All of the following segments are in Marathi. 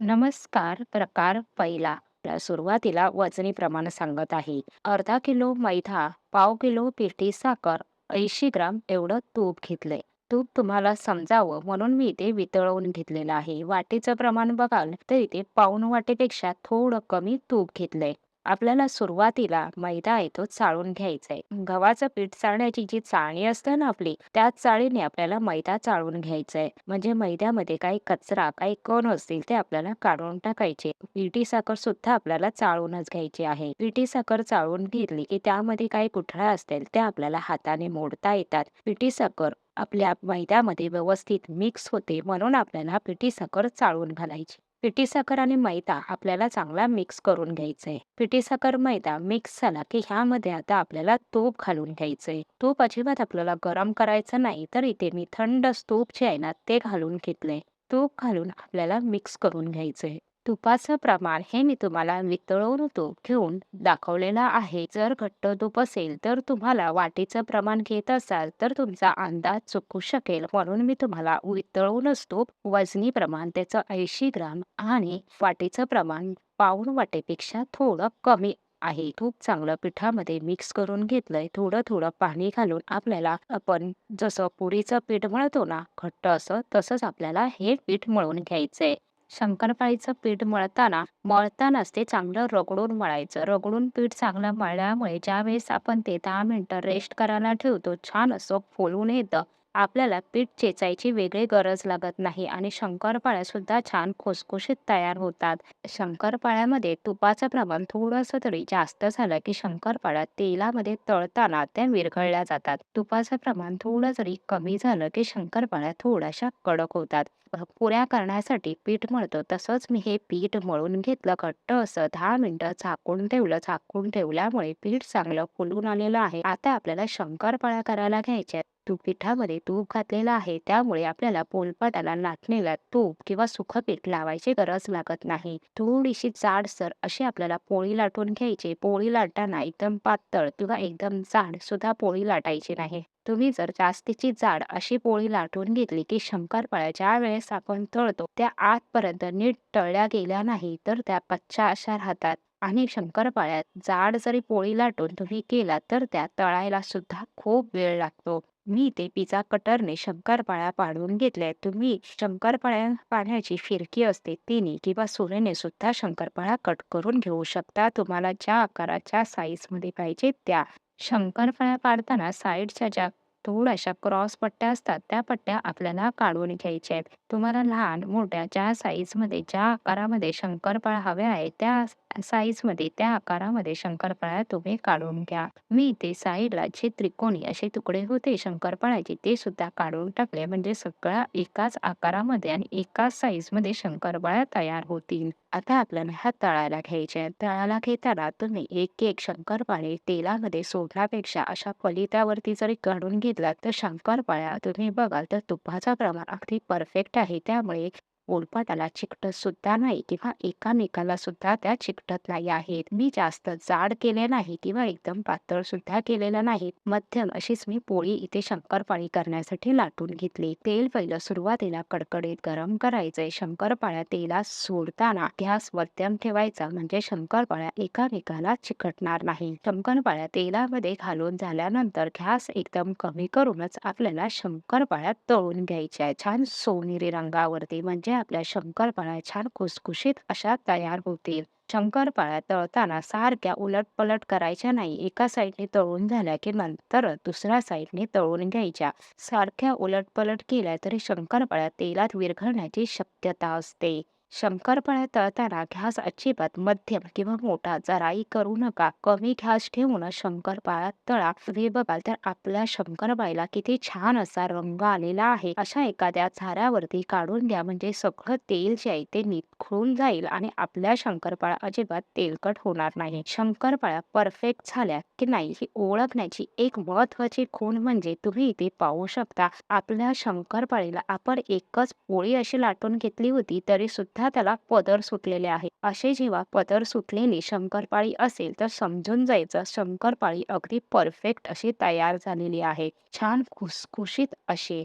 नमस्कार प्रकार पहिला. आपल्या सुरुवातीला वजनी प्रमाण सांगत आहे. अर्धा किलो मैदा पाव किलो पिठी साखर ऐंशी ग्राम एवढं तूप घेतलंय. तूप तुम्हाला समजावं म्हणून मी इथे वितळवून घेतलेलं आहे. वाटीचं प्रमाण बघाल तर इथे पाऊण वाटीपेक्षा थोडं कमी तूप घेतलंय. आपल्याला सुरुवातीला मैदा आहे तो चाळून घ्यायचा आहे गव्हाचं पीठ चाळण्याची जी चाळणी असते ना आपली त्याच चाळीने आपल्याला मैदा चाळून घ्यायचा आहे म्हणजे मैद्यामध्ये काही कचरा काही कण असतील ते आपल्याला काढून टाकायचे. पिठी साखर सुद्धा आपल्याला चाळूनच घ्यायची आहे. पिठी साखर चाळून घेतली की त्यामध्ये काही कुठळा असतील त्या आपल्याला हाताने मोडता येतात. पिठी साखर आपल्या मैद्यामध्ये व्यवस्थित मिक्स होते म्हणून आपल्याला पिठी साखर चाळून घालायची. पिठी साखर आणि मैदा आपल्याला चांगला मिक्स करून घ्यायचा आहे पिठी साखर मैदा मिक्स झाला की ह्यामध्ये आता आपल्याला तूप घालून घ्यायचंय. तूप अजिबात आपल्याला गरम करायचं नाही तर इथे मी थंड तूप जे आहे ना ते घालून घेतलंय. तूप घालून आपल्याला मिक्स करून घ्यायचंय. तुपाचं प्रमाण हे मी तुम्हाला वितळवून तूप घेऊन दाखवलेलं आहे. जर घट्ट तूप असेल तर तुम्हाला वाटीचं प्रमाण घेत असाल तर तुमचा अंदाज चुकू शकेल. म्हणून मी तुम्हाला वितळवूनच तूप वजनी प्रमाण त्याचं ऐंशी ग्राम आणि वाटीचं प्रमाण पाऊण वाटेपेक्षा थोडं कमी आहे. तूप चांगलं पिठामध्ये मिक्स करून घेतलंय. थोडं थोडं पाणी घालून आपल्याला आपण जसं पुरीचं पीठ मळतो ना घट्ट असं तसंच आपल्याला हे पीठ मळून घ्यायचंय. शंकरपाळीचं पीठ मळताना मळतानाच ते चांगलं रगडून मळायचं. रगडून पीठ चांगलं मळल्यामुळे ज्यावेळेस आपण ते दहा मिनिटं रेस्ट करायला ठेवतो छान असं फुलून येतं. आपल्याला पीठ चेचायची वेगळी गरज लागत नाही आणि शंकरपाळ्या सुद्धा छान खुसखुशीत तयार होतात. शंकरपाळ्यामध्ये तुपाचं प्रमाण थोडंसं तरी जास्त झालं की शंकरपाळ्या तेलामध्ये तळताना त्या विरघळल्या जातात. तुपाचं प्रमाण थोडं जरी कमी झालं की शंकरपाळ्या थोड्याशा कडक होतात. पुऱ्या करण्यासाठी पीठ मळतो. तसंच मी हे पीठ मळून घेतलं घट्ट असं दहा मिनिटं झाकून ठेवलं. झाकून ठेवल्यामुळे पीठ चांगलं फुलून आलेलं आहे. आता आपल्याला शंकरपाळ्या करायला घ्यायच्या आहेत. तूप पिठामध्ये तूप घातलेलं आहे त्यामुळे आपल्याला पोलपाटाला नाचणीला तूप किंवा सुखपीठ लावायची गरज लागत नाही. थोडीशी जाडसर अशी आपल्याला पोळी लाटून घ्यायची. पोळी लाटताना एकदम पातळ किंवा एकदम जाड सुद्धा पोळी लाटायची नाही. तुम्ही जर जास्तीची जाड अशी पोळी लाटून घेतली की शंकरपाळ्या ज्या वेळेस आपण तळतो त्या आतपर्यंत नीट तळल्या गेल्या नाही तर त्या पच्च्या अशा राहतात. आणि शंकरपाळ्यात जाड जरी पोळी लाटून तुम्ही केला तर त्या तळायला सुद्धा खूप वेळ लागतो. मी ते पिझ्झा कटरने शंकरपाळ्या पाडून घेतल्या. तुम्ही शंकरपाळ्या पाण्याची फिरकी असते तिने किंवा सुरेने सुद्धा शंकरपाळ्या कट करून घेऊ शकता. तुम्हाला ज्या आकाराच्या साईजमध्ये पाहिजे त्या. शंकरपाळ्या पाडताना साईडच्या ज्या थोड्याशा क्रॉस पट्ट्या असतात त्या पट्ट्या आपल्याला काढून घ्यायच्या आहेत. तुम्हाला लहान मोठ्या ज्या साईजमध्ये ज्या आकारामध्ये शंकरपाळ हव्या आहेत त्या साईजमध्ये त्या आकारामध्ये शंकरपाळ्या तुम्ही काढून घ्या. मी इथे साईडला जे त्रिकोणी असे तुकडे होते शंकरपाळ्याचे ते सुद्धा काढून टाकले. म्हणजे सगळ्या एकाच आकारामध्ये आणि एकाच साईजमध्ये शंकरपाळ्या तयार होतील. आता आपल्याला ह्या तळायला घ्यायचे. तळायला घेताना तुम्ही एक एक शंकरपाळे तेलामध्ये सोडण्यापेक्षा अशा फलितावरती जरी काढून घेतला तर शंकरपाळ्या तुम्ही बघाल तर तुपाचं प्रमाण अगदी परफेक्ट आहे. त्यामुळे पोलपाटाला चिकटत सुद्धा नाही किंवा एकामेकाला सुद्धा त्या चिकटत नाही आहेत. मी जास्त जाड केले नाही किंवा एकदम पातळ सुद्धा केलेलं नाही. मध्यम अशीच मी पोळी इथे शंकरपाळी करण्यासाठी लाटून घेतली. तेल पहिलं सुरुवातीला कडकडीत गरम करायचंय शंकरपाळ्या तेला सोडताना गॅस मध्यम ठेवायचा. म्हणजे शंकरपाळ्या एकामेकाला चिकटणार नाही. शंकरपाळ्या तेलामध्ये घालून झाल्यानंतर गॅस एकदम कमी करूनच आपल्याला शंकरपाळ्या तळून घ्यायच्या छान सोनेरी रंगावरती. म्हणजे आपल्या शंकरपाळ्या छान खुसखुशीत अशा तयार होतील. शंकरपाळ्या तळताना सारख्या उलट पलट करायच्या नाही. एका साईडने तळून झाल्या की नंतर दुसऱ्या साईडने तळून घ्यायच्या. सारख्या उलट पलट केल्या तरी शंकरपाळ्या तेलात विरघळण्याची शक्यता असते. शंकरपाळ्या तळताना घ्यास अजिबात मध्यम किंवा मोठा जराही करू नका. कमी घ्यास ठेवून शंकरपाळ्या तळा. हे बघाल तर आपल्या शंकरपाळीला किती छान असा रंग आलेला आहे. अशा एखाद्या झाऱ्यावरती काढून घ्या. म्हणजे सगळं तेल जे आहे ते निखळून जाईल आणि आपल्या शंकरपाळ्या अजिबात तेलकट होणार नाही. शंकरपाळ्या परफेक्ट झाल्या की नाही ही ओळखण्याची एक महत्वाची खूण म्हणजे तुम्ही इथे पाहू शकता. आपल्या शंकरपाळीला आपण एकच पोळी अशी लाटून घेतली होती तरी सुद्धा त्याला पदर सुटलेले आहे असे जेव्हा पदर सुटलेली शंकरपाळी असेल तर समजून जायचं शंकरपाळी अगदी परफेक्ट अशी तयार झालेली आहे. छान खुसखुशीत असे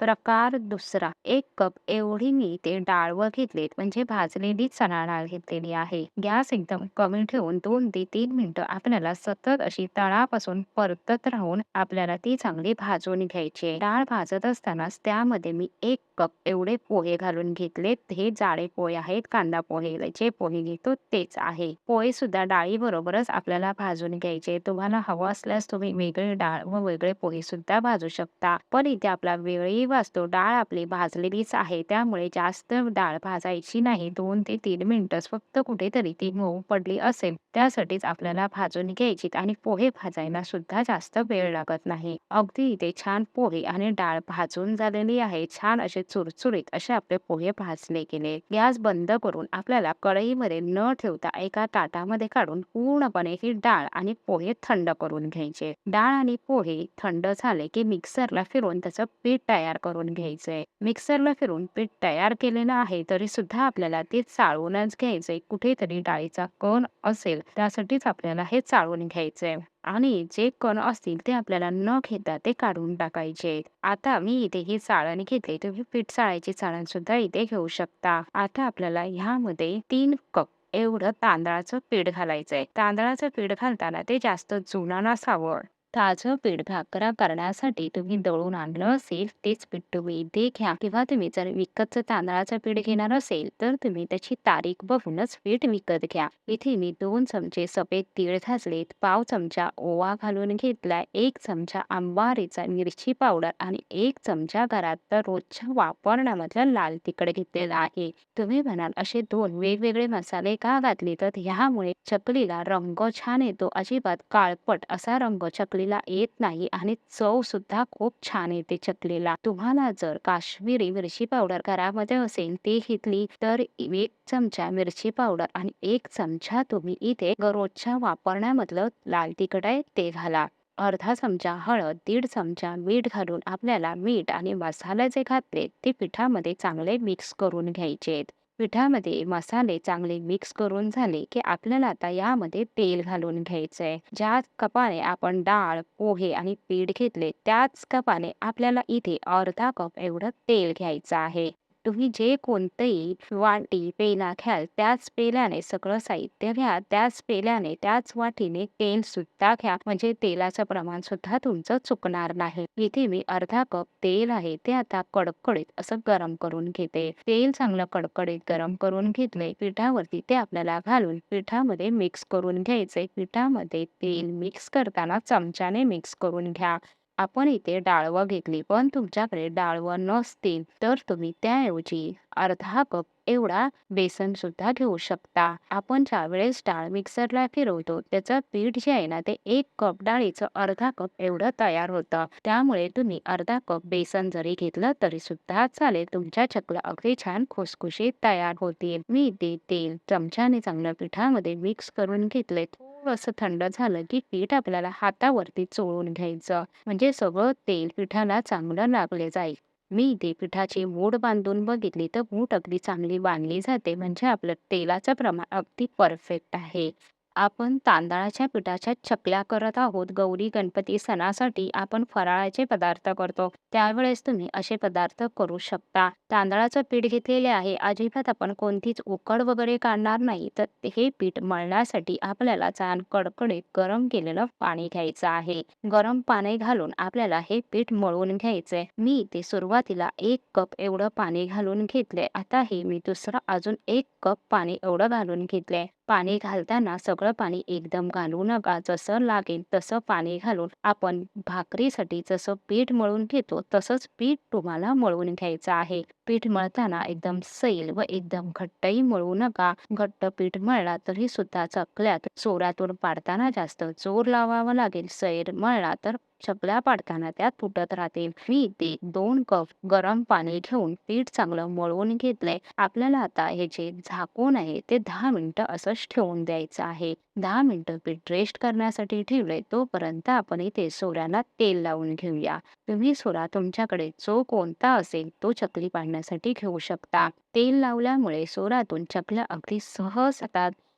प्रकार दुसरा. एक कप एवढी मी ते डाळ व घेतलीत म्हणजे भाजलेली चणा डाळ घेतलेली आहे. गॅस एकदम कमी ठेवून दोन ते तीन मिनिटं आपल्याला सतत अशी तळापासून परतत राहून आपल्याला ती चांगली भाजून घ्यायची डाळ भाजत असतानाच त्यामध्ये मी एक कप एवढे पोहे घालून घेतलेत. हे जाडे पोहे आहेत कांदा पोहे जे पोहे घेतो तेच आहे. पोहे सुद्धा डाळी बरोबरच आपल्याला भाजून घ्यायचे तुम्हाला हवं असल्यास तुम्ही वेगळे डाळ व वेगळे पोहे सुद्धा भाजू शकता. पण इथे आपला वेळी वाचतो डाळ आपली भाजलेलीच आहे. त्यामुळे जास्त डाळ भाजायची नाही. दोन ते तीन मिनिटच फक्त कुठेतरी ती मऊ पडली असेल. त्यासाठीच आपल्याला भाजून घ्यायची आणि पोहे भाजायला सुद्धा जास्त वेळ लागत नाही. अगदी इथे छान पोहे आणि डाळ भाजून झालेली आहे. छान असे चुरचुरीत असे आपले पोहे भाजले गेले. गॅस बंद करून आपल्याला कढईमध्ये न ठेवता एका ताटामध्ये काढून पूर्णपणे ही डाळ आणि पोहे थंड करून घ्यायचे. डाळ आणि पोहे थंड झाले की मिक्सरला फिरून त्याचं पीठ तयार करून घ्यायचंय. मिक्सरला फिरून पीठ तयार केलेलं आहे तरी सुद्धा आपल्याला ते चाळूनच घ्यायचंय. कुठेतरी डाळीचा कण असेल त्यासाठीच आपल्याला हे चाळून घ्यायचंय. आणि जे कण असतील ते आपल्याला न घेता ते काढून टाकायचे. आता मी इथे ही चाळण घेतली तुम्ही पीठ चाळायची चाळण सुद्धा इथे घेऊ शकता. आता आपल्याला ह्यामध्ये तीन कप एवढं तांदळाचं पीठ घालायचंय. तांदळाचं पीठ घालताना ते जास्त जुना नसावं. ताजं पीठ भाकरा करण्यासाठी तुम्ही दळून आणलं असेल तेच पीठ तुम्ही इथे घ्या किंवा तुम्ही जर विकतचं तांदळाचं पीठ घेणार असेल तर तुम्ही त्याची तारीख बघूनच पीठ विकत घ्या. इथे मी दोन चमचे सफेद तीळ भाजलेत पाव चमचा ओवा घालून घेतलाय एक चमचा आंबारीचा मिरची पावडर आणि एक चमचा घरात तर रोजच्या वापरण्यामधलं लाल तिखट घेतलेला आहे. तुम्ही म्हणाल असे दोन वेगवेगळे मसाले का घातले? तर ह्यामुळे चकलीला रंग छान येतो. अजिबात काळपट असा रंग चकली चकलीला येत नाही आणि चव सुद्धा खूप छान येते चकलीला. तुम्हाला जर काश्मीरी मिरची पावडर घरामध्ये असेल ती घेतली तर एक चमचा मिरची पावडर आणि एक चमचा तुम्ही इथे गरोजच्या वापरण्यामधलं लाल तिखट आहे ते घाला. अर्धा चमचा हळद दीड चमचा मीठ घालून आपल्याला मीठ आणि मसाले जे घातले ते पिठामध्ये चांगले मिक्स करून घ्यायचे पिठामध्ये मसाले चांगले मिक्स करून झाले की आपल्याला आता यामध्ये तेल घालून घ्यायचंय. ज्या कपाने आपण डाळ पोहे आणि पीठ घेतले त्याच कपाने आपल्याला इथे अर्धा कप एवढं तेल घ्यायचं आहे. तुम्ही जे कोणतंही वाटी पेला घ्याल त्याच पेल्याने सगळं साहित्य घ्या त्याच पेल्याने त्याच वाटीने तेल सुद्धा घ्या. म्हणजे तेलाचं प्रमाण सुद्धा तुमचं चुकणार नाही. इथे मी अर्धा कप तेल आहे ते आता कडकडीत असं गरम करून घेते. तेल चांगलं कडकडीत गरम करून घेतले पिठावरती ते आपल्याला घालून पिठामध्ये मिक्स करून घ्यायचे. पिठामध्ये तेल मिक्स करताना चमच्याने मिक्स करून घ्या. आपण इथे डाळवं घेतली पण तुमच्याकडे डाळवं नसतील तर तुम्ही त्याऐवजी अर्धा कप एवढा बेसन सुद्धा घेऊ शकता. आपण ज्या वेळेस डाळ मिक्सरला फिरवतो त्याचं पीठ जे आहे ना ते एक कप डाळीचं अर्धा कप एवढं तयार होतं. त्यामुळे तुम्ही अर्धा कप बेसन जरी घेतलं तरी सुद्धा चालेल. तुमच्या चकल्या अगदी छान खुसखुशीत तयार होतील. मी ते तेल चमच्याने चांगल्या पिठामध्ये मिक्स करून घेतले असं थंड झालं की पीठ आपल्याला हातावरती चोळून घ्यायचं. म्हणजे सगळं तेल पिठाला चांगलं लागले जाईल. मी इथे पिठाची मूठ बांधून बघितली तर मूठ अगदी चांगली बांधली जाते म्हणजे आपलं तेलाचं प्रमाण अगदी परफेक्ट आहे. आपण तांदळाच्या पिठाच्या चकल्या करत आहोत गौरी गणपती सणासाठी आपण फराळाचे पदार्थ करतो. त्यावेळेस तुम्ही असे पदार्थ करू शकता. तांदळाचं पीठ घेतलेले आहे. अजिबात आपण कोणतीच उकड वगैरे काढणार नाही. तर हे पीठ मळण्यासाठी आपल्याला छान कडकडे गरम केलेलं पाणी घ्यायचं आहे. गरम पाणी घालून आपल्याला हे पीठ मळून घ्यायचंय. मी इथे सुरुवातीला एक कप एवढं पाणी घालून घेतले आता हे मी दुसरं अजून एक कप पाणी एवढं घालून घेतले पाणी घालताना सगळं पाणी एकदम घालू नका. जसं लागेल तसं पाणी घालून आपण भाकरीसाठी जसं पीठ मळून घेतो तसंच पीठ तुम्हाला मळून घ्यायचं आहे. पीठ मळताना एकदम सैल व एकदम घट्टही मळू नका. घट्ट पीठ मळला तरी सुद्धा चकल्यात. चोरातून पाडताना जास्त जोर लावावा लागेल. सैर मळला तर चकल्या पाडताना त्यात तुटत राहतील मी ते दोन कप गरम पाणी घेऊन पीठ चांगलं मळवून घेतलंय. आपल्याला आता हे जे झाकून आहे ते दहा मिनिटं असंच ठेवून द्यायचं आहे. दहा मिनिटं पीठ रेस्ट करण्यासाठी ठेवलंय तोपर्यंत आपण इथे सोऱ्याला तेल लावून घेऊया. तुम्ही सोरा तुमच्याकडे जो कोणता असेल तो चकली पाडण्यासाठी घेऊ शकता. तेल लावल्यामुळे सोरातून चकल्या अगदी सहज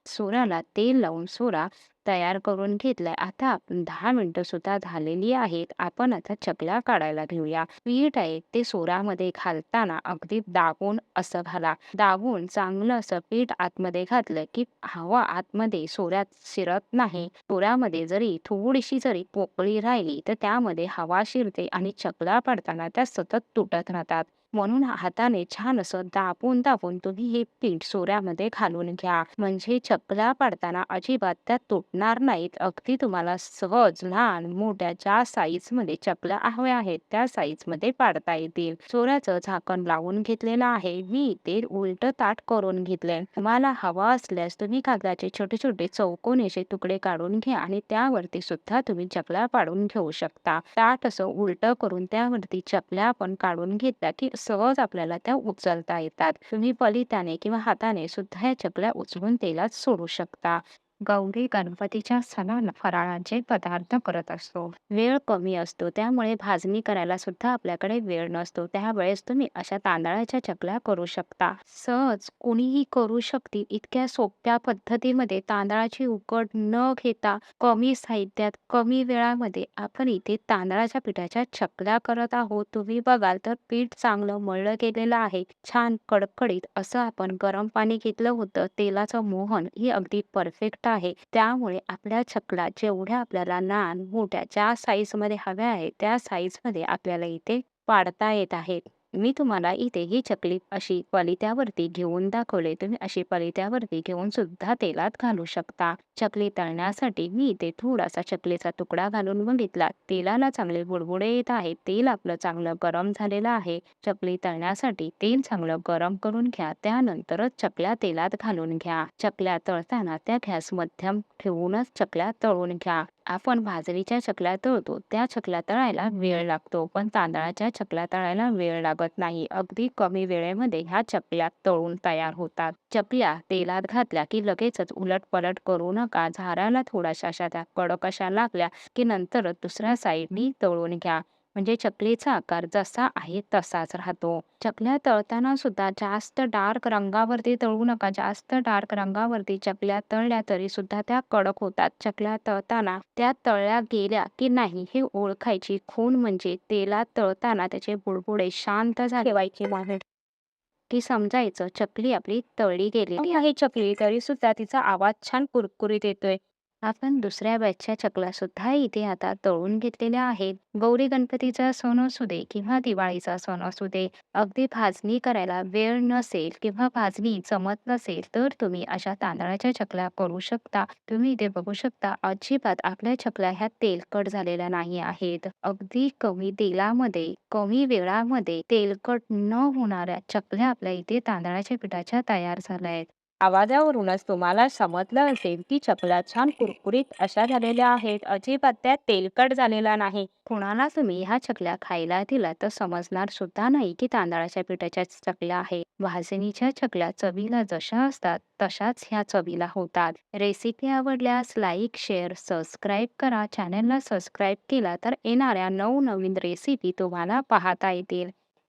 सोऱ्याला तेल लावून सोरा तयार करून घेतलाय. आता आपण दहा मिनिटं सुद्धा झालेली आहेत. आपण आता चकल्या काढायला घेऊया. पीठ आहे ते सोऱ्यामध्ये घालताना अगदी दाबून असं घाला. दाबून चांगलं असं पीठ आतमध्ये घातलं की हवा आतमध्ये सोऱ्यात शिरत नाही. सोऱ्यामध्ये जरी थोडीशी जरी पोकळी राहिली तर त्यामध्ये हवा शिरते आणि चकला पडताना त्या सतत तुटत राहतात. म्हणून हाताने छान असं दाबून दाबून तुम्ही हे पीठ सोऱ्यामध्ये घालून घ्या. म्हणजे चकला पाडताना अजिबात त्या तुटणार नाहीत. अगदी तुम्हाला सहज लहान मोठ्या ज्या साईजमध्ये चकल्या हव्या आहेत त्या साईजमध्ये पाडता येतील. चोऱ्याचं झाकण लावून घेतलेलं आहे. मी ते उलट ताट करून घेतले तुम्हाला हवा असल्यास तुम्ही कागदाचे छोटे छोटे चौकोनेचे तुकडे काढून घ्या आणि त्यावरती सुद्धा तुम्ही चपला पाडून घेऊ शकता. ताट असं उलट करून त्यावरती चपल्या पण काढून घेतल्या की सहज आपल्याला त्या उचलता येतात. तुम्ही पलिताने किंवा हाताने सुद्धा या चपल्या उचलून तेलात सोडू शकता. गौरी गणपतीच्या सणाला फराळांचे पदार्थ करत असतो. वेळ कमी असतो त्यामुळे भाजणी करायला सुद्धा आपल्याकडे वेळ नसतो. त्यावेळेस तुम्ही अशा तांदळाच्या चकल्या करू शकता. सहज कोणीही करू शकतील इतक्या सोप्या पद्धतीमध्ये तांदळाची उकड न घेता कमी साहित्यात कमी वेळामध्ये आपण इथे तांदळाच्या पिठाच्या चकल्या करत आहोत. तुम्ही बघाल तर पीठ चांगलं मळलं गेलेलं आहे. छान कडकडीत असं आपण गरम पाणी घेतलं होतं. तेलाचं मोहन ही अगदी परफेक्ट आहे. त्यामुळे आपल्या चकला जेवढ्या आपल्याला लहान मोठ्या ज्या साईजमध्ये हव्या आहेत त्या साईजमध्ये आपल्याला इथे पाडता येत आहेत. मी तुम्हाला इथे ही चकली अशी पलित्यावरती घेऊन दाखवले. तुम्ही अशी पलित्यावरती घेऊन सुद्धा तेलात घालू शकता. चकली तळण्यासाठी मी इथे थोडासा चकलीचा तुकडा घालून बघितला. तेलाला चांगले बुडबुडे येत आहे तेल आपलं चांगलं गरम झालेलं आहे. चकली तळण्यासाठी तेल चांगलं गरम करून घ्या. त्यानंतरच चकल्या तेलात घालून घ्या. चकल्या तळताना त्या गॅस मध्यम ठेवूनच चकल्या तळून घ्या. आपण भाजणीच्या चकल्या तळतो. त्या चकल्या तळायला वेळ लागतो. पण तांदळाच्या चकल्या तळायला वेळ लागत नाही. अगदी कमी वेळेमध्ये ह्या चकल्या तळून तयार होतात. चकल्या तेलात घातल्या की लगेचच उलट पलट करू नका. अशा त्या कडक अशा लागल्या की नंतर दुसऱ्या साईडनी तळून घ्या. म्हणजे चकलीचा आकार जसा आहे तसाच राहतो. चकल्या तळताना सुद्धा जास्त डार्क रंगावरती तळू नका. जास्त डार्क रंगावरती चकल्या तळल्या तरी सुद्धा त्या कडक होतात. चकल्या तळताना त्या तळल्या गेल्या की नाही हे ओळखायची खून म्हणजे तेलात तळताना त्याचे बुडबुडे शांत झाले. व्हायचे की समजायचं चकली आपली तळली गेलेली आहे. चकली तरी सुद्धा तिचा आवाज छान कुरकुरीत येतोय. आपण दुसऱ्या बॅचच्या चकल्या सुद्धा इथे आता तळून घेतलेल्या आहेत. गौरी गणपतीचा सण असू दे किंवा दिवाळीचा सण असू दे अगदी भाजणी करायला वेळ नसेल किंवा भाजणी जमत नसेल तर तुम्ही अशा तांदळाच्या चकल्या करू शकता. तुम्ही इथे बघू शकता अजिबात आपल्या चकल्या ह्या तेलकट झालेल्या नाही आहेत. अगदी कमी तेलामध्ये कमी वेळामध्ये तेलकट न होणाऱ्या चकल्या आपल्या इथे तांदळाच्या पिठाच्या तयार झाल्या आहेत. आवाजावरूनच तुम्हाला समजलं असेल की चकल्या छान कुरकुरीत अशा झालेल्या आहेत. अजिबात त्या तेलकट झालेला नाही. कुणाला तुम्ही ह्या चकल्या खायला दिला तर समजणार सुद्धा नाही की तांदळाच्या पिठाच्या चकल्या आहे भाजणीच्या चकल्या चवीला जशा असतात तशाच ह्या चवीला होतात. रेसिपी आवडल्यास लाईक शेअर सबस्क्राईब करा. चॅनलला सबस्क्राईब केला तर येणाऱ्या नवनवीन रेसिपी तुम्हाला पाहता येतील.